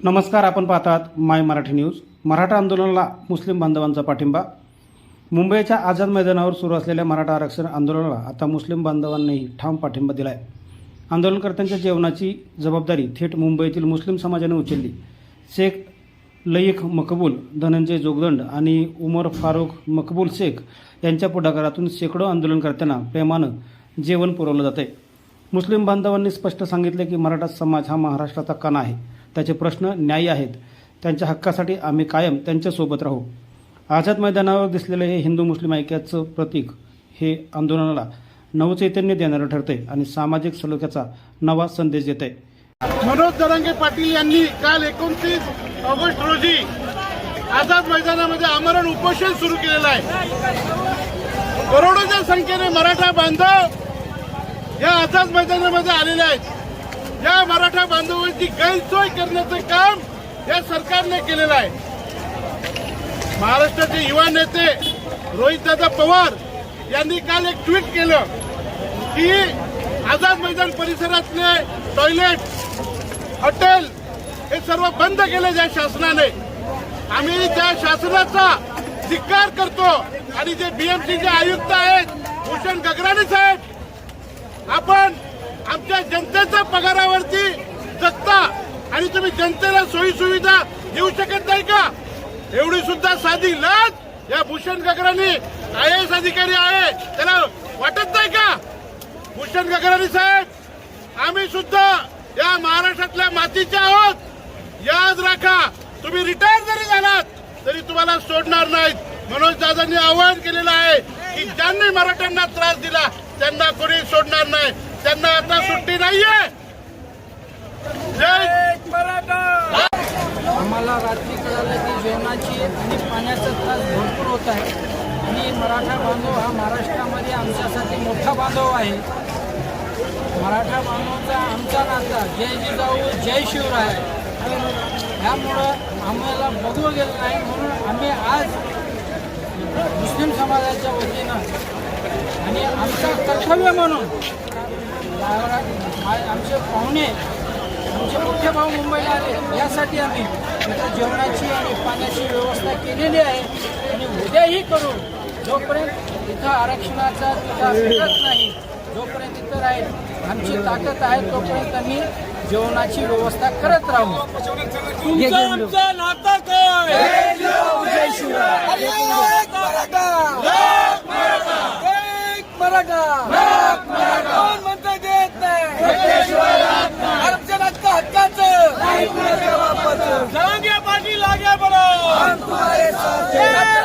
नमस्कार आपण पाहतात माय मराठी न्यूज. मराठा आंदोलनाला मुस्लिम बांधवांचा पाठिंबा. मुंबईच्या आझाद मैदानावर सुरू असलेल्या मराठा आरक्षण आंदोलनाला आता मुस्लिम बांधवांनीही ठाम पाठिंबा दिला आहे आंदोलनकर्त्यांच्या जेवणाची जबाबदारी थेट मुंबईतील मुस्लिम समाजाने उचलली. शेख लईख मकबूल धनंजय जोगदंड आणि उमर फारूक मकबूल शेख यांच्या पुढाकारातून शेकडो आंदोलनकर्त्यांना प्रेमानं जेवण पुरवलं जात आहे मुस्लिम बांधवांनी स्पष्ट सांगितले की मराठा समाज हा महाराष्ट्राचा कणा आहे. त्याचे प्रश्न न्यायी आहेत. त्यांच्या हक्कासाठी आम्ही कायम त्यांच्यासोबत राहू. आझाद मैदानावर दिसलेले हे हिंदू मुस्लिम ऐक्याचं प्रतीक हे आंदोलनाला नवचैतन्य देणारं ठरते आणि सामाजिक सलोख्याचा नवा संदेश देत आहे मनोज दरंगे पाटील यांनी काल एकोणतीस ऑगस्ट रोजी आझाद मैदानामध्ये आमरण उपोषण सुरू केलेलं आहे. करोडोच्या संख्येने मराठा बांधव या आझाद मैदानामध्ये आलेले आहेत. या मराठा बांधवांची गैरसोय करण्याचं काम या सरकारने केलेलं आहे. महाराष्ट्राचे युवा नेते रोहितदादा पवार यांनी काल एक ट्विट केलं की आझाद मैदान परिसरातले टॉयलेट हॉटेल हे सर्व बंद केले ज्या शासनाने. आम्ही त्या शासनाचा धिक्कार करतो आणि जे बीएमसीचे आयुक्त आहेत भूषण गगराणी साहेब आपण आमच्या जनतेच्या पगारावरती आणि तुम्ही जनतेला सोयी सुविधा देऊ शकत नाही का? एवढी सुद्धा साधी लाच या भूषण गगराणी आय एस अधिकारी आहे त्याला वाटत नाही का? भूषण गगरानी साहेब आम्ही सुद्धा या महाराष्ट्रातल्या मातीचे आहोत. याद राखा तुम्ही रिटायर जरी झालात तरी तुम्हाला सोडणार नाहीत. मनोज दादांनी आवाहन केलेलं आहे की ज्यांनी मराठ्यांना त्रास दिला त्यांना कोणी सोडणार नाही. त्यांना आता सुट्टी नाहीये जय आम्हाला रात्री कळालं की जेवणाची आणि पाण्याचा त्रास भरपूर होत आहे. आणि मराठा बांधव हा महाराष्ट्रामध्ये आमच्यासाठी मोठा बांधव आहे. मराठा बांधवचा आमचा नाता जय जिजाऊ जय शिवराय. ह्यामुळं आम्हाला बघू गेलं नाही म्हणून आम्ही आज मुस्लिम समाजाच्या वतीनं आणि आमचं कर्तव्य म्हणून आमचे पाहुणे आमचे मुख्य भाऊ मुंबईला आले यासाठी आम्ही जेवणाची आणि पाण्याची व्यवस्था केलेली आहे. आणि उद्याही करू जोपर्यंत इथं आरक्षणाचा तिथं भेटत नाही जोपर्यंत इथं राहील आमची ताकद आहे तोपर्यंत आम्ही जेवणाची व्यवस्था करत राहू. येऊ. जय Yeah.